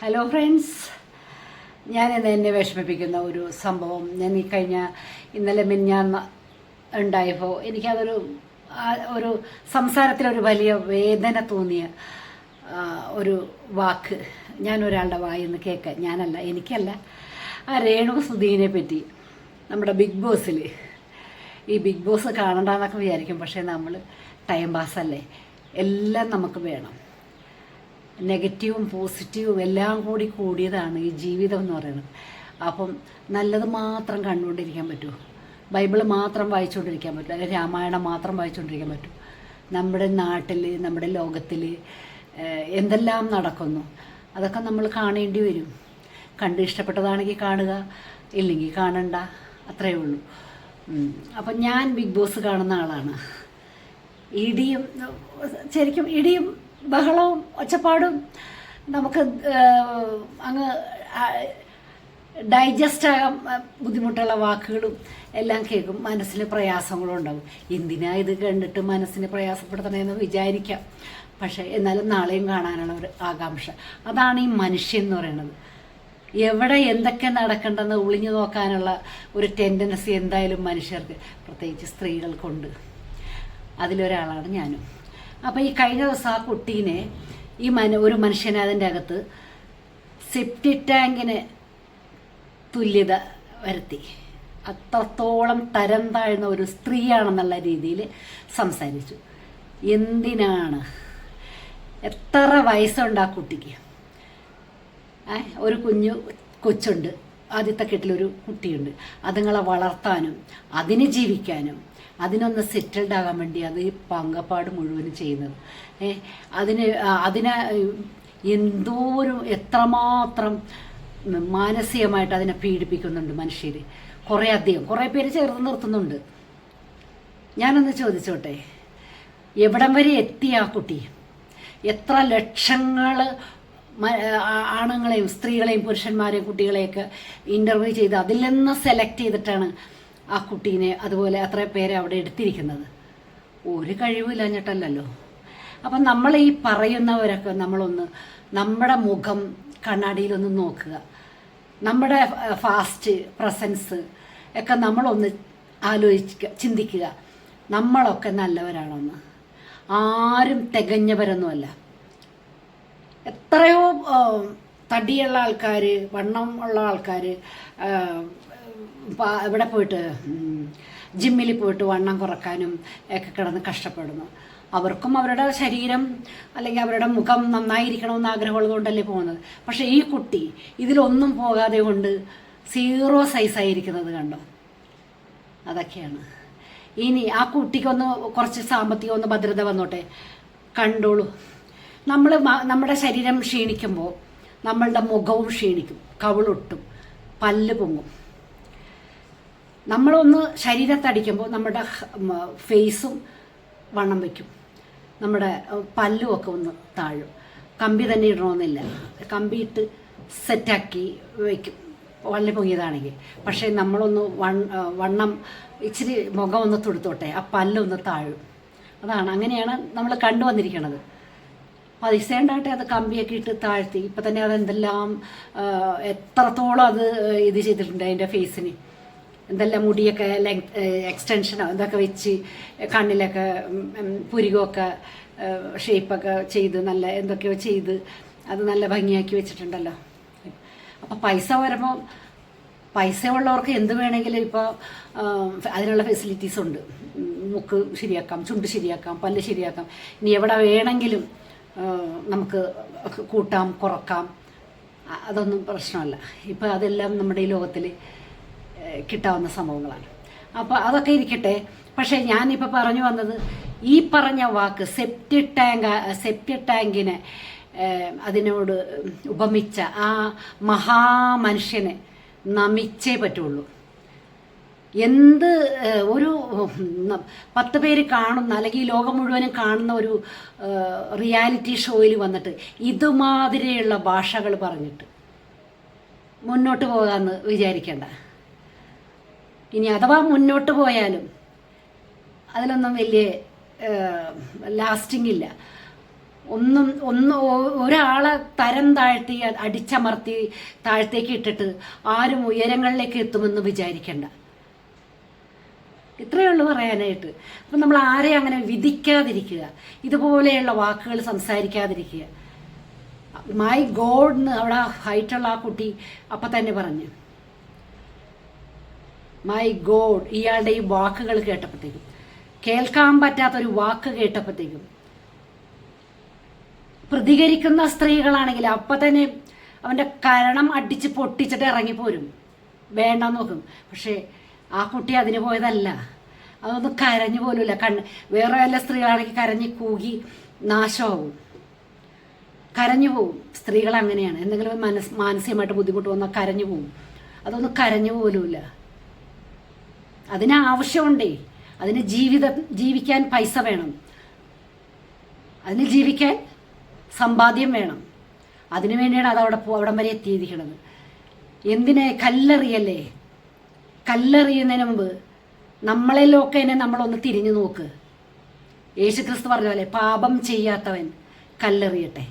Hello friends ഞാൻ ഇന്ന് എന്നെ വിഷമിപ്പിക്കുന്ന ഒരു സംഭവം. ഞാൻ ഈ കഴിഞ്ഞ ഇന്നലെ മിന്നാൻ ഉണ്ടായപ്പോൾ എനിക്കതൊരു ഒരു സംസാരത്തിലൊരു വലിയ വേദന തോന്നിയ ഒരു വാക്ക് ഞാൻ ഒരാളുടെ വായിന്ന് കേൾക്കാം ഞാനല്ല എനിക്കല്ല. ആ രേണു സുധീനെ പറ്റി നമ്മുടെ ബിഗ് ബോസിൽ ഈ ബിഗ് ബോസ് കാണണ്ടെന്നൊക്കെ വിചാരിക്കും പക്ഷേ നമ്മൾ ടൈം പാസ്സല്ലേ എല്ലാം നമുക്ക് വേണം. നെഗറ്റീവും പോസിറ്റീവും എല്ലാം കൂടി കൂടിയതാണ് ഈ ജീവിതം എന്ന് പറയുന്നത്. അപ്പം നല്ലത് മാത്രം കണ്ടുകൊണ്ടിരിക്കാൻ പറ്റുമോ ബൈബിൾ മാത്രം വായിച്ചുകൊണ്ടിരിക്കാൻ പറ്റും. അല്ലെങ്കിൽ രാമായണം മാത്രം വായിച്ചുകൊണ്ടിരിക്കാൻ പറ്റും. നമ്മുടെ നാട്ടിൽ നമ്മുടെ ലോകത്തിൽ എന്തെല്ലാം നടക്കുന്നു. അതൊക്കെ നമ്മൾ കാണേണ്ടി വരും. കണ്ട് ഇഷ്ടപ്പെട്ടതാണെങ്കിൽ കാണുക ഇല്ലെങ്കിൽ കാണണ്ട. അത്രയേ ഉള്ളൂ. അപ്പം ഞാൻ ബിഗ് ബോസ് കാണുന്ന ആളാണ്. ഇടിയും ശരിക്കും ഇടിയും ബഹളവും ഒച്ചപ്പാടും നമുക്ക് അങ്ങ് ഡൈജസ്റ്റ് ആകാൻ ബുദ്ധിമുട്ടുള്ള വാക്കുകളും എല്ലാം കേൾക്കും. മനസ്സിന് പ്രയാസങ്ങളും ഉണ്ടാവും എന്തിനാ ഇത് കണ്ടിട്ട് മനസ്സിന് പ്രയാസപ്പെടുത്തണമെന്ന് വിചാരിക്കാം. പക്ഷേ എന്നാലും നാളെയും കാണാനുള്ള ഒരു ആകാംക്ഷ. അതാണ് ഈ മനുഷ്യൻ എന്ന് പറയുന്നത്. എവിടെ എന്തൊക്കെ നടക്കണ്ടെന്ന് ഒളിഞ്ഞു നോക്കാനുള്ള ഒരു ടെൻഡൻസി എന്തായാലും മനുഷ്യർക്ക് പ്രത്യേകിച്ച് സ്ത്രീകൾക്കുണ്ട്. അതിലൊരാളാണ് ഞാനും. അപ്പോൾ ഈ കഴിഞ്ഞ ദിവസം ആ കുട്ടീനെ ഈ മന ഒരു മനുഷ്യനെ അതിന്റെ അകത്ത് സെപ്റ്റി ടാങ്കിന് തുല്യത വരുത്തി. അത്രത്തോളം തരം താഴ്ന്ന ഒരു സ്ത്രീയാണെന്നുള്ള രീതിയിൽ സംസാരിച്ചു. എന്തിനാണ്? എത്ര വയസ്സുണ്ട് ആ കുട്ടിക്ക്? ഒരു കുഞ്ഞു കൊച്ചുണ്ട്. ആദ്യത്തെ കെട്ടിലൊരു കുട്ടിയുണ്ട്. അതുങ്ങളെ വളർത്താനും അതിന് ജീവിക്കാനും അതിനൊന്ന് സെറ്റിൽഡ് ആകാൻ വേണ്ടി അത് ഈ പങ്കപ്പാട് മുഴുവനും ചെയ്യുന്നത്. അതിനെ അതിനെ എന്തോരം എത്രമാത്രം മാനസികമായിട്ട് അതിനെ പീഡിപ്പിക്കുന്നുണ്ട് മനുഷ്യർ കുറേ അധികം കുറേ പേര് ചേർത്ത് നിർത്തുന്നുണ്ട്. ഞാനൊന്ന് ചോദിച്ചോട്ടെ? എവിടം വരെ എത്തി ആ കുട്ടി? എത്ര ലക്ഷങ്ങൾ ആണുങ്ങളെയും സ്ത്രീകളെയും പുരുഷന്മാരെയും കുട്ടികളെയൊക്കെ ഇന്റർവ്യൂ ചെയ്ത് അതിൽ നിന്ന് സെലക്ട് ചെയ്തിട്ടാണ് ആ കുട്ടീനെ അതുപോലെ അത്ര പേരെ അവിടെ എടുത്തിരിക്കുന്നത്. ഒരു കഴിവില്ലാഞ്ഞിട്ടല്ലല്ലോ അപ്പം നമ്മൾ ഈ പറയുന്നവരൊക്കെ നമ്മളൊന്ന് നമ്മുടെ മുഖം കണ്ണാടിയിലൊന്ന് നോക്കുക. നമ്മുടെ ഫാസ്റ്റ് പ്രസൻസ് ഒക്കെ നമ്മളൊന്ന് ആലോചിക്കുക ചിന്തിക്കുക. നമ്മളൊക്കെ നല്ലവരാണോന്ന്. ആരും തികഞ്ഞവരൊന്നുമല്ല. എത്രയോ തടിയുള്ള ആൾക്കാർ വണ്ണം ഉള്ള ആൾക്കാർ ഇവിടെ പോയിട്ട് ജിമ്മിൽ പോയിട്ട് വണ്ണം കുറക്കാനും ഒക്കെ കിടന്ന് കഷ്ടപ്പെടുന്നു. അവർക്കും അവരുടെ ശരീരം അല്ലെങ്കിൽ അവരുടെ മുഖം നന്നായിരിക്കണമെന്ന് ആഗ്രഹമുള്ളതുകൊണ്ടല്ലേ പോകുന്നത്. പക്ഷേ ഈ കുട്ടി ഇതിലൊന്നും പോകാതെ കൊണ്ട് സീറോ സൈസായിരിക്കുന്നത് കണ്ടോ? അതൊക്കെയാണ്. ഇനി ആ കുട്ടിക്കൊന്ന് കുറച്ച് സാമ്പത്തികം ഒന്ന് ഭദ്രത വന്നോട്ടെ. കണ്ടോളൂ. നമ്മൾ നമ്മുടെ ശരീരം ക്ഷീണിക്കുമ്പോൾ നമ്മളുടെ മുഖവും ക്ഷീണിക്കും കവിളൊട്ടും പല്ല് പൊങ്ങും. നമ്മളൊന്ന് ശരീരത്തടിക്കുമ്പോൾ നമ്മുടെ ഫേസും വണ്ണം വയ്ക്കും. നമ്മുടെ പല്ലും ഒക്കെ ഒന്ന് താഴും. കമ്പി തന്നെ ഇടണമെന്നില്ല കമ്പി ഇട്ട് സെറ്റാക്കി വയ്ക്കും. വള്ളി പൊങ്ങിയതാണെങ്കിൽ. പക്ഷേ നമ്മളൊന്ന് വൺ വണ്ണം ഇച്ചിരി മുഖം ഒന്ന് തുടുത്തോട്ടെ ആ പല്ലൊന്ന് താഴും. അതാണ് അങ്ങനെയാണ് നമ്മൾ കണ്ടുവന്നിരിക്കുന്നത് ഉണ്ടാകട്ടെ അത് കമ്പിയൊക്കെ ഇട്ട് താഴ്ത്തി. ഇപ്പം തന്നെ അത് എന്തെല്ലാം എത്രത്തോളം അത് ഇത് ചെയ്തിട്ടുണ്ട് അതിന്റെ ഫേസിന്. എന്തെല്ലാം മുടിയൊക്കെ ലെങ് എക്സ്റ്റൻഷനോ ഇതൊക്കെ വെച്ച് കണ്ണിലൊക്കെ പുരികമൊക്കെ ഷേപ്പൊക്കെ ചെയ്ത് നല്ല എന്തൊക്കെയോ ചെയ്ത് അത് നല്ല ഭംഗിയാക്കി വെച്ചിട്ടുണ്ടല്ലോ. അപ്പോൾ പൈസ വരുമ്പോൾ പൈസ ഉള്ളവർക്ക് എന്ത് വേണമെങ്കിലും ഇപ്പോൾ അതിനുള്ള ഫെസിലിറ്റീസ് ഉണ്ട്. മുക്ക് ശരിയാക്കാം ചുണ്ട് ശരിയാക്കാം പല്ല് ശരിയാക്കാം. ഇനി എവിടെ വേണമെങ്കിലും നമുക്ക് കൂട്ടാം കുറക്കാം. അതൊന്നും പ്രശ്നമല്ല. ഇപ്പോൾ അതെല്ലാം നമ്മുടെ ഈ ലോകത്തിൽ കിട്ടാവുന്ന സംഭവങ്ങളാണ്. അപ്പോൾ അതൊക്കെ ഇരിക്കട്ടെ. പക്ഷേ ഞാനിപ്പോൾ പറഞ്ഞു വന്നത് ഈ പറഞ്ഞ വാക്ക് സെപ്റ്റി ടാങ്ക് സെപ്റ്റി ടാങ്കിനെ അതിനോട് ഉപമിച്ച ആ മഹാമനുഷ്യനെ നമിച്ചേ പറ്റുള്ളൂ. എന്ത് ഒരു പത്ത് പേര് കാണുന്ന അല്ലെങ്കിൽ ഈ ലോകം മുഴുവനും കാണുന്ന ഒരു റിയാലിറ്റി ഷോയിൽ വന്നിട്ട് ഇതുമാതിരിയുള്ള ഭാഷകൾ പറഞ്ഞിട്ട് മുന്നോട്ട് പോകാമെന്ന് വിചാരിക്കേണ്ട. ഇനി അഥവാ മുന്നോട്ട് പോയാലും അതിലൊന്നും വലിയ ലാസ്റ്റിംഗ് ഇല്ല. ഒന്നും ഒന്ന് ഒരാളെ തരം താഴ്ത്തി അടിച്ചമർത്തി താഴത്തേക്ക് ഇട്ടിട്ട് ആരും ഉയരങ്ങളിലേക്ക് എത്തുമെന്ന് വിചാരിക്കണ്ട. ഇത്രയേ ഉള്ളൂ പറയാനായിട്ട്. അപ്പം നമ്മൾ ആരെ അങ്ങനെ വിധിക്കാതിരിക്കുക. ഇതുപോലെയുള്ള വാക്കുകൾ സംസാരിക്കാതിരിക്കുക. മൈ ഗോഡ് എന്ന് അവിടെ ഹൈറ്റുള്ള ആ കുട്ടി അപ്പം തന്നെ പറഞ്ഞു. മൈ ഗോഡ് ഇയാളുടെ ഈ വാക്കുകൾ കേട്ടപ്പോഴത്തേക്കും കേൾക്കാൻ പറ്റാത്തൊരു വാക്ക് കേട്ടപ്പോഴത്തേക്കും പ്രതികരിക്കുന്ന സ്ത്രീകളാണെങ്കിൽ അപ്പം തന്നെ അവന്റെ കരണം അടിച്ച് പൊട്ടിച്ചിട്ട് ഇറങ്ങിപ്പോരും. വേണ്ടെന്ന് നോക്കും. പക്ഷേ ആ കുട്ടി അതിന് പോയതല്ല. അതൊന്നും കരഞ്ഞു പോലുമില്ല. കണ്ണ് വേറെ വല്ല സ്ത്രീകളാണെങ്കിൽ കരഞ്ഞ് കൂകി നാശമാവും. കരഞ്ഞു പോവും. സ്ത്രീകൾ അങ്ങനെയാണ്. എന്തെങ്കിലും മനസ് മാനസികമായിട്ട് ബുദ്ധിമുട്ട് വന്നാൽ കരഞ്ഞു പോവും. അതൊന്നും കരഞ്ഞു പോലുമില്ല. അതിന് ആവശ്യമുണ്ടേ. അതിന് ജീവിതം ജീവിക്കാൻ പൈസ വേണം. അതിന് ജീവിക്കാൻ സമ്പാദ്യം വേണം. അതിനു വേണ്ടിയാണ് അത് അവിടെ അവിടം വരെ എത്തിയിരിക്കുന്നത്. എന്തിനെ കല്ലെറിയല്ലേ? കല്ലെറിയുന്നതിന് മുമ്പ് നമ്മളിലൊക്കെ തന്നെ നമ്മളൊന്ന് തിരിഞ്ഞു നോക്ക്. യേശു ക്രിസ്തു പറഞ്ഞ പോലെ പാപം ചെയ്യാത്തവൻ കല്ലെറിയട്ടെ.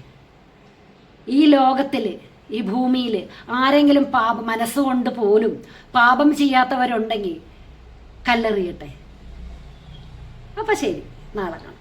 ഈ ലോകത്തിൽ ഈ ഭൂമിയിൽ ആരെങ്കിലും പാപ മനസ്സുകൊണ്ട് പോലും പാപം ചെയ്യാത്തവരുണ്ടെങ്കിൽ കല്ലെറിയട്ടെ. അപ്പം ശരി നാളെ കാണാം.